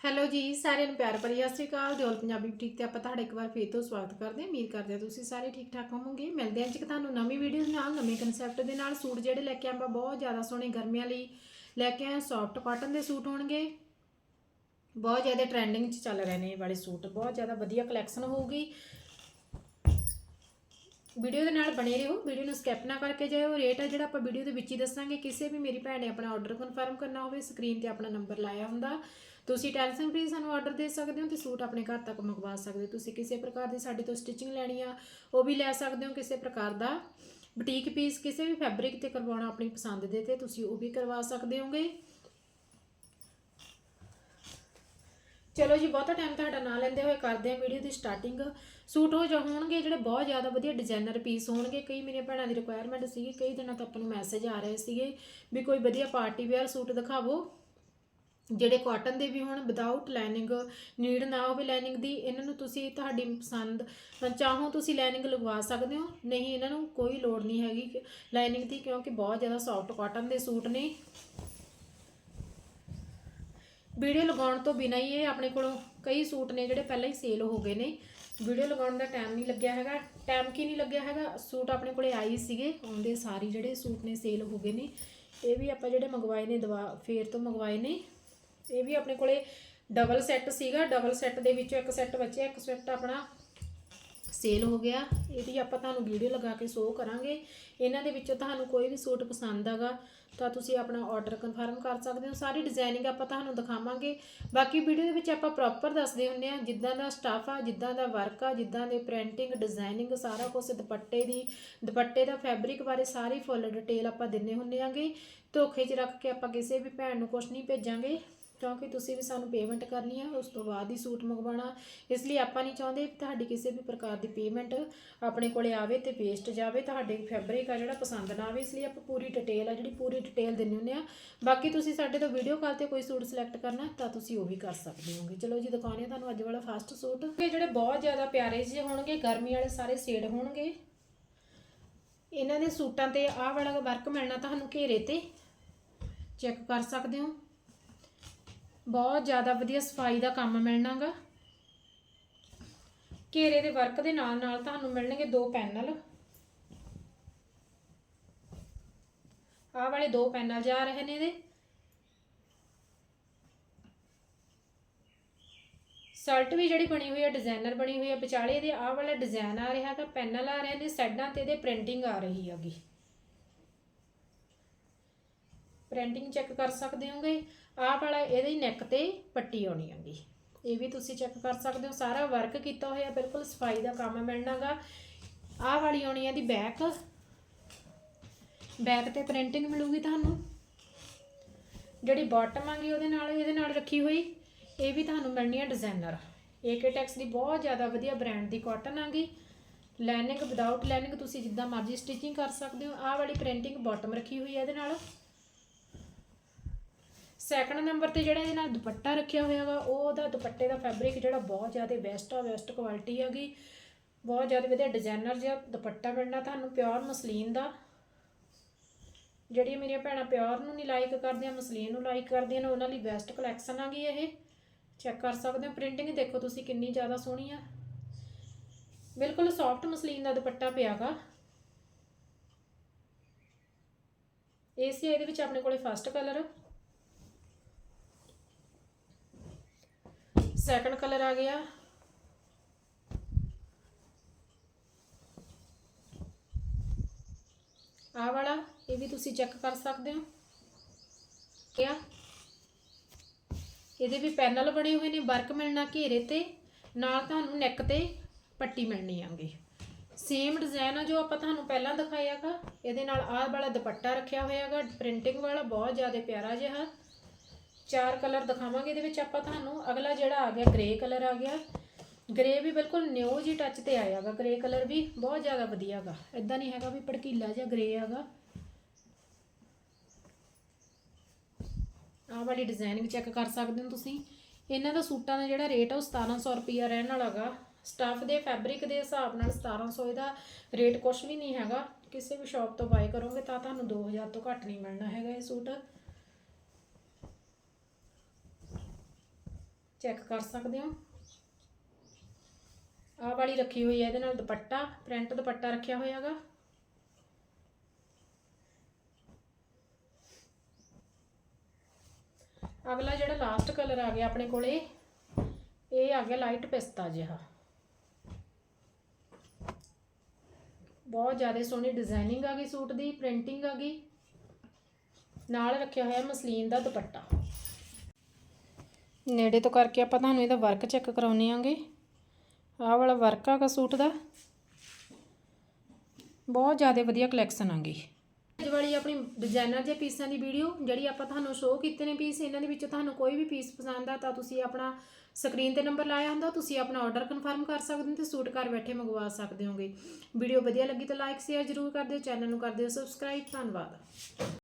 Hello ਜੀ, ਸਾਰਿਆਂ ਨੂੰ ਪਿਆਰ ਭਰੀ ਸਤਿ ਸ਼੍ਰੀ ਅਕਾਲ। ਦਿਓਲ ਪੰਜਾਬੀ ਬੁਟੀਕ ਤੇ ਆਪਾਂ ਤੁਹਾਡਾ ਇੱਕ ਵਾਰ ਫੇਰ ਤੋਂ ਸਵਾਗਤ ਕਰਦੇ ਹਾਂ। ਉਮੀਦ ਕਰਦੇ ਹਾਂ ਤੁਸੀਂ ਸਾਰੇ ਠੀਕ ਠਾਕ ਹੋਵੋਗੇ। ਮਿਲਦੇ ਹਾਂ ਜੀ ਇੱਕ ਤੁਹਾਨੂੰ ਨਵੀਂ ਵੀਡੀਓ ਨਾਲ, ਨਵੇਂ ਕਨਸੈਪਟ ਦੇ ਨਾਲ। ਸੂਟ ਜਿਹੜੇ ਲੈ ਕੇ ਆਪਾਂ ਬਹੁਤ ਜ਼ਿਆਦਾ ਸੋਹਣੇ ਗਰਮੀਆਂ ਲਈ ਲੈ ਕੇ ਆਏ ਸੌਫਟ ਕਾਟਨ ਦੇ ਸੂਟ ਹੋਣਗੇ। ਬਹੁਤ ਜ਼ਿਆਦਾ ਟ੍ਰੈਂਡਿੰਗ 'ਚ ਚੱਲ ਰਹੇ ਨੇ ਇਹ ਵਾਲੇ ਸੂਟ। ਬਹੁਤ ਜ਼ਿਆਦਾ ਵਧੀਆ ਕਲੈਕਸ਼ਨ ਹੋਊਗੀ। ਵੀਡੀਓ ਦੇ ਨਾਲ ਬਣੇ ਰਹੋ, ਵੀਡੀਓ ਨੂੰ ਸਕਿਪ ਨਾ ਕਰਕੇ ਜਾਇਓ। ਰੇਟ ਹੈ ਜਿਹੜਾ ਆਪਾਂ ਵੀਡੀਓ ਦੇ ਵਿੱਚ ਹੀ ਦੱਸਾਂਗੇ, ਕਿਸੇ ਵੀ ਮੇਰੀ ਭੈਣ ਨੇ ਆਪਣਾ ਆਰਡਰ ਕਨਫਰਮ ਕਰਨਾ ਹੋਵੇ ਸਕਰੀਨ ਤੇ ਆਪਣਾ ਨੰਬਰ ਲਾਇਆ ਹੁੰਦਾ। ਤੁਸੀਂ ਟੈਲੀਫੋਨ ਫ੍ਰੀ ਸਾਨੂੰ ਆਰਡਰ ਦੇ ਸਕਦੇ ਹੋ ਤੇ ਸੂਟ ਆਪਣੇ ਘਰ ਤੱਕ ਮੰਗਵਾ ਸਕਦੇ ਹੋ। ਤੁਸੀਂ ਕਿਸੇ ਪ੍ਰਕਾਰ ਦੀ ਸਾਡੇ ਤੋਂ ਸਟਿਚਿੰਗ ਲੈਣੀ ਆ, ਉਹ ਵੀ ਲੈ ਸਕਦੇ ਹੋ ਕਿਸੇ ਪ੍ਰਕਾਰ ਦਾ। ਬੁਟੀਕ ਪੀਸ ਕਿਸੇ ਵੀ ਫੈਬਰਿਕ ਤੇ ਕਰਵਾਉਣਾ ਆਪਣੀ ਪਸੰਦ ਦੇ ਤੇ ਤੁਸੀਂ ਉਹ ਵੀ ਕਰਵਾ ਸਕਦੇ ਹੋਗੇ। ਚਲੋ ਜੀ, ਬਹੁਤਾ ਟਾਈਮ ਤੁਹਾਡਾ ਨਾ ਲੈਂਦੇ ਹੋਏ ਕਰਦੇ ਹਾਂ ਵੀਡੀਓ ਦੀ ਸਟਾਰਟਿੰਗ ਸੂਟ ਹੋ ਜਾ ਹੋਣਗੇ, ਜਿਹੜੇ ਬਹੁਤ ਜ਼ਿਆਦਾ ਵਧੀਆ ਡਿਜ਼ਾਈਨਰ ਪੀਸ ਹੋਣਗੇ, ਕਈ ਮੇਰੀਆਂ ਭੈਣਾਂ ਦੀ ਰਿਕੁਆਇਰਮੈਂਟ ਸੀਗੀ, ਕਈ ਦਿਨਾਂ ਤੋਂ ਆਪਾਂ ਨੂੰ ਮੈਸੇਜ ਆ ਰਹੇ ਸੀਗੇ ਵੀ ਕੋਈ ਵਧੀਆ ਪਾਰਟੀ ਵੇਅਰ ਸੂਟ ਦਿਖਾਵੋ, ਜਿਹੜੇ ਕਾਟਨ ਦੇ ਵੀ ਹੋਣ ਵਿਦਆਊਟ ਲਾਈਨਿੰਗ ਨੀਡ ਨਾ ਹੋਵੇ ਲਾਈਨਿੰਗ ਦੀ, ਇਹਨਾਂ ਨੂੰ ਤੁਸੀਂ ਤੁਹਾਡੀ ਪਸੰਦ, ਚਾਹੋ ਤੁਸੀਂ ਲਾਈਨਿੰਗ ਲਗਵਾ ਸਕਦੇ ਹੋ, ਨਹੀਂ ਇਹਨਾਂ ਨੂੰ ਕੋਈ ਲੋੜ ਨਹੀਂ ਹੈਗੀ ਲਾਈਨਿੰਗ ਦੀ, ਕਿਉਂਕਿ ਬਹੁਤ ਜ਼ਿਆਦਾ ਸੌਫਟ ਕਾਟਨ ਦੇ ਸੂਟ ਨੇ। ਵੀਡੀਓ ਲਗਾਉਣ ਤੋਂ ਬਿਨਾਂ ਹੀ ਇਹ ਆਪਣੇ ਕੋਲੋਂ ਕਈ ਸੂਟ ਨੇ ਜਿਹੜੇ ਪਹਿਲਾਂ ਹੀ ਸੇਲ ਹੋ ਗਏ ਨੇ। ਵੀਡੀਓ ਲਗਾਉਣ ਦਾ ਟਾਈਮ ਨਹੀਂ ਲੱਗਿਆ ਹੈਗਾ। ਟਾਈਮ ਕੀ ਨਹੀਂ ਲੱਗਿਆ ਹੈਗਾ? ਸੂਟ ਆਪਣੇ ਕੋਲੇ ਆਏ ਸੀਗੇ। ਆਉਂਦੇ ਸਾਰੀ ਜਿਹੜੇ ਸੂਟ ਨੇ ਸੇਲ ਹੋ ਗਏ ਨੇ। ਇਹ ਵੀ ਆਪਾਂ ਜਿਹੜੇ ਮੰਗਵਾਏ ਨੇ ਦਵਾ, ਫੇਰ ਤੋਂ ਮੰਗਵਾਏ ਨੇ। ਇਹ ਵੀ ਆਪਣੇ ਕੋਲੇ ਡਬਲ ਸੈੱਟ ਸੀਗਾ। ਡਬਲ ਸੈੱਟ ਦੇ ਵਿੱਚੋਂ ਇੱਕ ਸੈੱਟ ਬਚਿਆ, ਇੱਕ ਸੈੱਟ ਆਪਣਾ ਸੇਲ ਹੋ ਗਿਆ। ਇਹਦੀ ਆਪਾਂ ਤੁਹਾਨੂੰ ਵੀਡੀਓ ਲਗਾ ਕੇ ਸ਼ੋਅ ਕਰਾਂਗੇ। ਇਹਨਾਂ ਦੇ ਵਿੱਚੋਂ ਤੁਹਾਨੂੰ ਕੋਈ ਵੀ ਸੂਟ ਪਸੰਦ ਆਗਾ, ਤਾਂ ਤੁਸੀਂ ਆਪਣਾ ਆਰਡਰ ਕਨਫਰਮ ਕਰ ਸਕਦੇ ਹੋ। ਸਾਰੀ ਡਿਜ਼ਾਈਨਿੰਗ ਆਪਾਂ ਤੁਹਾਨੂੰ ਦਿਖਾਵਾਂਗੇ। ਬਾਕੀ ਵੀਡੀਓ ਦੇ ਵਿੱਚ ਆਪਾਂ ਪ੍ਰੋਪਰ ਦੱਸਦੇ ਹੁੰਦੇ ਆ ਜਿੱਦਾਂ ਦਾ ਸਟਾਫ ਆ, ਜਿੱਦਾਂ ਦਾ ਵਰਕ ਆ, ਜਿੱਦਾਂ ਦੇ ਪ੍ਰਿੰਟਿੰਗ ਡਿਜ਼ਾਈਨਿੰਗ ਸਾਰਾ ਕੁਝ ਦੁਪੱਟੇ ਦੀ, ਦੁਪੱਟੇ ਦਾ ਫੈਬਰਿਕ ਬਾਰੇ ਸਾਰੀ ਫੁੱਲ ਡਿਟੇਲ ਆਪਾਂ ਦਿੰਨੇ ਹੁੰਦੇ ਆਂਗੇ। ਧੋਖੇ 'ਚ ਰੱਖ ਕੇ ਆਪਾਂ ਕਿਸੇ ਵੀ ਭੈਣ ਨੂੰ ਕੁਝ ਨਹੀਂ ਭੇਜਾਂਗੇ। ਕਿਉਂਕਿ ਤੁਸੀਂ ਵੀ ਸਾਨੂੰ ਪੇਮੈਂਟ ਕਰਨੀ ਆ, ਉਸ ਤੋਂ ਬਾਅਦ ਹੀ ਸੂਟ ਮੰਗਵਾਉਣਾ। ਇਸ ਲਈ ਆਪਾਂ ਨਹੀਂ ਚਾਹੁੰਦੇ ਤੁਹਾਡੀ ਕਿਸੇ ਵੀ ਪ੍ਰਕਾਰ ਦੀ ਪੇਮੈਂਟ ਆਪਣੇ ਕੋਲੇ ਆਵੇ ਤੇ ਵੇਸਟ ਜਾਵੇ। ਤੁਹਾਡੇ ਫੈਬਰਿਕ ਆ ਜਿਹੜਾ ਪਸੰਦ ਨਾ ਆਵੇ, ਇਸ ਲਈ ਆਪਾਂ ਪੂਰੀ ਡਿਟੇਲ ਆ, ਜਿਹੜੀ ਪੂਰੀ ਡਿਟੇਲ ਦਿੰਨੇ ਹੁੰਦੇ ਆ। ਬਾਕੀ ਤੁਸੀਂ ਸਾਡੇ ਤੋਂ ਵੀਡੀਓ ਕਾਲ ਤੇ ਕੋਈ ਸੂਟ ਸਿਲੈਕਟ ਕਰਨਾ, ਤਾਂ ਤੁਸੀਂ ਉਹ ਵੀ ਕਰ ਸਕਦੇ ਹੋਗੇ। ਚਲੋ ਜੀ, ਦਿਖਾਉਂਦੇ ਆ ਤੁਹਾਨੂੰ ਅੱਜ ਵਾਲਾ ਫਸਟ ਸੂਟ। ਇਹ ਜਿਹੜੇ ਬਹੁਤ ਜ਼ਿਆਦਾ ਪਿਆਰੇ ਜਿਹੇ ਹੋਣਗੇ, ਗਰਮੀ ਵਾਲੇ ਸਾਰੇ ਸ਼ੇਡ ਹੋਣਗੇ। ਇਹਨਾਂ ਦੇ ਸੂਟਾਂ ਤੇ ਆਹ ਵਾਲਾ ਵਰਕ ਮਿਲਣਾ ਤੁਹਾਨੂੰ ਘੇਰੇ ਤੇ। ਚੈੱਕ ਕਰ ਸਕਦੇ ਹੋ। ਬਹੁਤ ਜ਼ਿਆਦਾ ਵਧੀਆ ਸਫ਼ਾਈ ਦਾ ਕੰਮ ਮਿਲਣਾਗਾ। ਘੇਰੇ ਦੇ ਵਰਕ ਦੇ ਨਾਲ ਨਾਲ ਤੁਹਾਨੂੰ ਮਿਲਣਗੇ ਦੋ ਪੈਨਲ। ਆਹ ਵਾਲੇ ਦੋ ਪੈਨਲ ਜਾ ਰਹੇ ਨੇ ਇਹਦੇ। ਸ਼ਰਟ ਵੀ ਜਿਹੜੀ ਬਣੀ ਹੋਈ ਹੈ ਡਿਜ਼ਾਈਨਰ ਬਣੀ ਹੋਈ ਹੈ ਵਿਚਾਲੇ ਇਹਦੇ, ਆਹ ਵਾਲਾ ਡਿਜ਼ਾਈਨ ਆ ਰਿਹਾ ਹੈਗਾ, ਪੈਨਲ ਆ ਰਹੇ ਨੇ, ਸਾਈਡਾਂ ਤੇ ਇਹਦੇ ਪ੍ਰਿੰਟਿੰਗ ਆ ਰਹੀ ਹੈਗੀ। ਪ੍ਰਿੰਟਿੰਗ ਚੈੱਕ ਕਰ ਸਕਦੇ ਹੋਗੇ, ਆਹ ਵਾਲਾ ਇਹਦੇ ਨੈਕ ਤੇ ਪੱਟੀ ਆਉਣੀ ਹੈਗੀ। ਇਹ ਵੀ ਤੁਸੀਂ ਚੈੱਕ ਕਰ ਸਕਦੇ ਹੋ, ਸਾਰਾ ਵਰਕ ਕੀਤਾ ਹੋਇਆ, ਬਿਲਕੁਲ ਸਫ਼ਾਈ ਦਾ ਕੰਮ ਮਿਲਣਾਗਾ ਆਹ ਵਾਲੀ ਆਉਣੀ ਹੈ ਦੀ ਬੈਕ ਬੈਕ ਤੇ ਪ੍ਰਿੰਟਿੰਗ ਮਿਲੂਗੀ ਤੁਹਾਨੂੰ। ਜਿਹੜੀ ਬਾਟਮ ਆਂਗੀ ਉਹਦੇ ਨਾਲ, ਇਹਦੇ ਨਾਲ ਰੱਖੀ ਹੋਈ। ਇਹ ਵੀ ਤੁਹਾਨੂੰ ਮਿਲਣੀ ਹੈ ਡਿਜ਼ਾਈਨਰ ਏਕਟੈਕਸ ਦੀ ਬਹੁਤ ਜ਼ਿਆਦਾ ਵਧੀਆ ਬ੍ਰਾਂਡ ਦੀ ਕਾਟਨ ਆਂਗੀ ਲੈਨਿੰਗ ਵਿਦਆਊਟ ਲੈਨਿੰਗ ਤੁਸੀਂ ਜਿੱਦਾਂ ਮਰਜ਼ੀ ਸਟਿਚਿੰਗ ਕਰ ਸਕਦੇ ਹੋ। ਆਹ ਵਾਲੀ ਪ੍ਰਿੰਟਿੰਗ ਬਾਟਮ ਰੱਖੀ ਹੋਈ ਹੈ ਇਹਦੇ ਨਾਲ। ਸੈਕੰਡ ਨੰਬਰ ਤੇ ਜਿਹੜਾ ਇਹਦੇ ਨਾਲ ਦੁਪੱਟਾ ਰੱਖਿਆ ਹੋਇਆ ਵਾ, ਉਹ ਉਹਦਾ ਦੁਪੱਟੇ ਦਾ ਫੈਬਰਿਕ ਜਿਹੜਾ ਬਹੁਤ ਜ਼ਿਆਦਾ ਬੈਸਟ ਆ ਬੈਸਟ ਕੁਆਲਿਟੀ ਹੈਗੀ। ਬਹੁਤ ਜ਼ਿਆਦਾ ਵਧੀਆ ਡਿਜ਼ਾਈਨਰ ਜਿਹਾ ਦੁਪੱਟਾ ਮਿਲਣਾ ਤੁਹਾਨੂੰ ਪਿਓਰ ਮਸਲੀਨ ਦਾ। ਜਿਹੜੀਆਂ ਮੇਰੀਆਂ ਭੈਣਾਂ ਪਿਓਰ ਨੂੰ ਨਹੀਂ ਲਾਈਕ ਕਰਦੀਆਂ, ਮਸਲੀਨ ਨੂੰ ਲਾਈਕ ਕਰਦੀਆਂ ਨੇ, ਉਹਨਾਂ ਲਈ ਬੈਸਟ ਕਲੈਕਸ਼ਨ ਆ ਗਈ ਇਹ। ਚੈੱਕ ਕਰ ਸਕਦੇ ਹੋ ਪ੍ਰਿੰਟਿੰਗ ਦੇਖੋ ਤੁਸੀਂ ਕਿੰਨੀ ਜ਼ਿਆਦਾ ਸੋਹਣੀ ਆ। ਬਿਲਕੁਲ ਸੌਫਟ ਮਸਲੀਨ ਦਾ ਦੁਪੱਟਾ ਪਿਆਗਾ ਇਹ ਸੀ ਇਹਦੇ ਵਿੱਚ ਆਪਣੇ ਕੋਲੇ ਫਸਟ ਕਲਰ ਸੈਕੰਡ ਕਲਰ ਆ ਗਿਆ। ਆਹ ਵਾਲਾ, ਇਹ ਵੀ ਤੁਸੀਂ ਚੈੱਕ ਕਰ ਸਕਦੇ ਹੋ। ਕਿਆ ਇਹਦੇ ਵੀ ਪੈਨਲ ਬਣੇ ਹੋਏ ਨੇ ਵਰਕ ਮਿਲਣਾ ਘੇਰੇ ਤੇ, ਨਾਲ ਤੁਹਾਨੂੰ ਨੈਕ ਤੇ ਪੱਟੀ ਮਿਲਣੀ ਆਂਗੀ। ਸੇਮ ਡਿਜ਼ਾਈਨ ਆ ਜੋ ਆਪਾਂ ਤੁਹਾਨੂੰ ਪਹਿਲਾਂ ਦਿਖਾਇਆਗਾ ਇਹਦੇ ਨਾਲ ਆਹ ਵਾਲਾ ਦੁਪੱਟਾ ਰੱਖਿਆ ਹੋਇਆਗਾ ਪ੍ਰਿੰਟਿੰਗ ਵਾਲਾ ਬਹੁਤ ਜ਼ਿਆਦਾ ਪਿਆਰਾ ਜਿਹਾ। ਚਾਰ ਕਲਰ ਦਿਖਾਵਾਂਗੇ ਇਹਦੇ ਵਿੱਚ ਆਪਾਂ ਤੁਹਾਨੂੰ ਅਗਲਾ ਜਿਹੜਾ ਆ ਗਿਆ ਗ੍ਰੇ ਕਲਰ ਆ ਗਿਆ। ਗ੍ਰੇ ਵੀ ਬਿਲਕੁਲ ਨਿਊ ਜੀ ਟੱਚ ਤੇ ਆਇਆਗਾ ਗ੍ਰੇ ਕਲਰ ਵੀ ਬਹੁਤ ਜ਼ਿਆਦਾ ਵਧੀਆਗਾ ਇਦਾਂ ਨਹੀਂ ਹੈਗਾ ਵੀ ਭੜਕੀਲਾ ਜਿਹਾ ਗ੍ਰੇ ਹੈਗਾ ਆਹ ਵਾਲੀ ਡਿਜ਼ਾਈਨਿੰਗ ਚੈੱਕ ਕਰ ਸਕਦੇ ਹੋ ਤੁਸੀਂ। ਇਹਨਾਂ ਦਾ ਸੂਟਾਂ ਦਾ ਜਿਹੜਾ ਰੇਟ ਆ ਉਹ 1700 ਰੁਪਿਆ ਰਹਿਣ ਵਾਲਾਗਾ ਸਟਾਫ ਦੇ ਫੈਬਰਿਕ ਦੇ ਹਿਸਾਬ ਨਾਲ 1700 ਇਹਦਾ ਰੇਟ ਕੁਝ ਵੀ ਨਹੀਂ ਹੈਗਾ। ਕਿਸੇ ਵੀ ਸ਼ਾਪ ਤੋਂ ਬਾਏ ਕਰੋਗੇ ਤਾਂ ਤੁਹਾਨੂੰ 2000 ਤੋਂ ਘੱਟ ਨਹੀਂ ਮਿਲਣਾ ਹੈਗਾ ਇਹ ਸੂਟ। ਚੈੱਕ ਕਰ ਸਕਦੇ ਹੋ। ਆਹ ਵਾਲੀ ਰੱਖੀ ਹੋਈ ਹੈ, ਇਹਦੇ ਨਾਲ ਦੁਪੱਟਾ, ਪ੍ਰਿੰਟ ਦੁਪੱਟਾ ਰੱਖਿਆ ਹੋਇਆ ਹੋਇਆਗਾ। ਅਗਲਾ ਜਿਹੜਾ ਲਾਸਟ ਕਲਰ ਆ ਗਿਆ ਆਪਣੇ ਕੋਲੇ, ਇਹ ਆ ਗਿਆ ਲਾਈਟ ਪਿਸਤਾ ਜਿਹਾ। ਬਹੁਤ ਜ਼ਿਆਦਾ ਸੋਹਣੀ ਡਿਜ਼ਾਈਨਿੰਗ ਆ ਗਈ ਸੂਟ ਦੀ ਪ੍ਰਿੰਟਿੰਗ ਆ ਗਈ। ਨਾਲ ਰੱਖਿਆ ਹੋਇਆ ਮਸਲੀਨ ਦਾ ਦੁਪੱਟਾ। ਨੇੜੇ ਤੋਂ ਕਰਕੇ ਆਪਾਂ ਤੁਹਾਨੂੰ ਇਹਦਾ ਵਰਕ ਚੈੱਕ ਕਰਾਉਨੇ ਆਂਗੇ। ਆਹ ਵਾਲਾ ਵਰਕ ਆਗਾ ਸੂਟ ਦਾ। ਬਹੁਤ ਜ਼ਿਆਦਾ ਵਧੀਆ ਕਲੈਕਸ਼ਨ ਆਂਗੀ। ਅੱਜ ਵਾਲੀ ਆਪਣੀ ਡਿਜ਼ਾਈਨਰ ਦੇ ਪੀਸਾਂ ਦੀ ਵੀਡੀਓ ਜਿਹੜੀ ਆਪਾਂ ਤੁਹਾਨੂੰ ਸ਼ੋਅ ਕੀਤੇ ਨੇ ਪੀਸ ਇਹਨਾਂ ਦੇ ਵਿੱਚੋਂ ਤੁਹਾਨੂੰ ਕੋਈ ਵੀ ਪੀਸ ਪਸੰਦ ਆ ਤਾਂ ਤੁਸੀਂ ਆਪਣਾ ਸਕਰੀਨ ਤੇ ਨੰਬਰ ਲਾਇਆ ਹੁੰਦਾ, ਤੁਸੀਂ ਆਪਣਾ ਆਰਡਰ ਕਨਫਰਮ ਕਰ ਸਕਦੇ ਹੋ ਤੇ ਸੂਟ ਘਰ ਬੈਠੇ ਮੰਗਵਾ ਸਕਦੇ ਹੋਗੇ। ਵੀਡੀਓ ਵਧੀਆ ਲੱਗੀ ਤਾਂ ਲਾਈਕ ਸ਼ੇਅਰ ਜ਼ਰੂਰ ਕਰ ਦਿਓ ਚੈਨਲ ਨੂੰ ਕਰ ਦਿਓ ਸਬਸਕ੍ਰਾਈਬ ਧੰਨਵਾਦ।